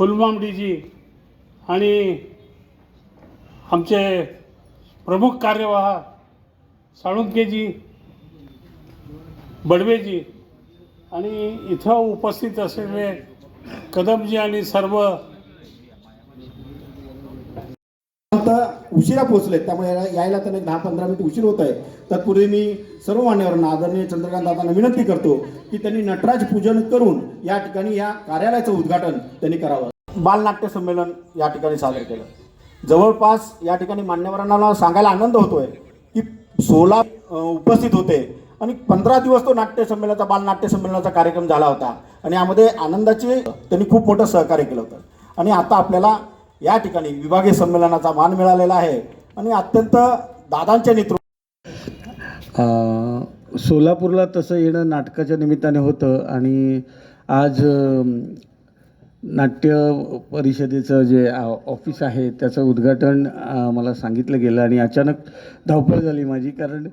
फुलमामडीजी आणि आमचे प्रमुख कार्यवाह साळुंकेजी बडवेजी आणि इथं उपस्थित असलेले कदमजी आणि सर्व आता उशिरा पोहोचले त्यामुळे यायला- त्यांना दहा पंधरा मिनिट उशीर होत आहे तत्पूर्वी मी सर्व मान्यवरांना आदरणीय चंद्रकांत दादांना विनंती करतो की त्यांनी नटराज पूजन करून या ठिकाणी या कार्यालयाचं उद्घाटन त्यांनी करावं. बालनाट्य संमेलन या ठिकाणी सादर केलं. जवळपास या ठिकाणी मान्यवरांना सांगायला आनंद होतोय की सोळा उपस्थित होते आणि पंधरा दिवस तो नाट्य संमेलनाचा बालनाट्य संमेलनाचा कार्यक्रम झाला होता. आणि यामध्ये आनंदाचे त्यांनी खूप मोठं सहकार्य केलं होतं. आणि आता आपल्याला या ठिकाणी विभागीय संमेलनाचा मान मिळालेला आहे. आणि अत्यंत दादांच्या नेतृत्व सोलापूरला तसं येणं नाटकाच्या निमित्ताने होतं आणि आज नाट्य परिषदेचं जे ऑफिस आहे त्याचं उद्घाटन मला सांगितलं गेलं आणि अचानक धावपळ झाली माझी कारण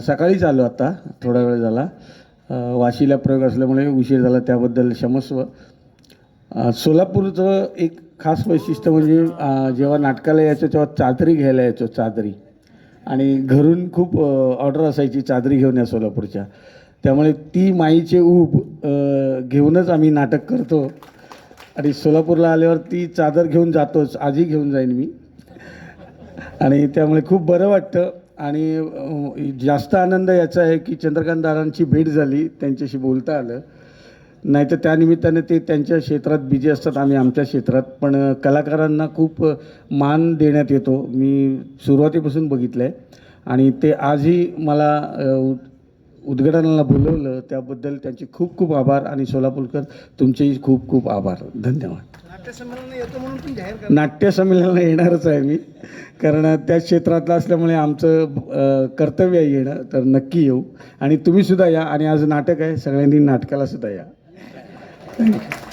सकाळीच आलो आता थोडा वेळ झाला. वाशीला प्रयोग असल्यामुळे उशीर झाला त्याबद्दल क्षमस्व सोलापूरचं एक खास वैशिष्ट्य म्हणजे जेव्हा नाटकाला यायचो तेव्हा चादरी घ्यायला यायचो चादरी. आणि घरून खूप ऑर्डर असायची चादरी घेऊन या सोलापूरच्या. त्यामुळे ती माईचे ऊब घेऊनच आम्ही नाटक करतो. आणि सोलापूरला आल्यावर ती चादर घेऊन जातोच आजही घेऊन जाईन मी. आणि त्यामुळे खूप बरं वाटतं. आणि जास्त आनंद याचा आहे की चंद्रकांत दादांची भेट झाली त्यांच्याशी बोलता आलं. नाही तर त्यानिमित्ताने ते त्यांच्या क्षेत्रात बिझी असतात आम्ही आमच्या क्षेत्रात. पण कलाकारांना खूप मान देण्यात येतो. मी सुरुवातीपासून बघितलं आहे आणि ते आजही मला उद्घाटनाला बोलवलं त्याबद्दल त्यांचे खूप खूप आभार. आणि सोलापूरकर तुमचेही खूप खूप आभार. धन्यवाद. नाट्य संमेलनाला येणारच आहे मी. कारण त्या क्षेत्रातलं असल्यामुळे आमचं कर्तव्य आहे येणं. तर नक्की येऊ. आणि तुम्ही सुद्धा या. आणि आज नाटक आहे. सगळ्यांनी नाटकाला सुद्धा या. Thank you.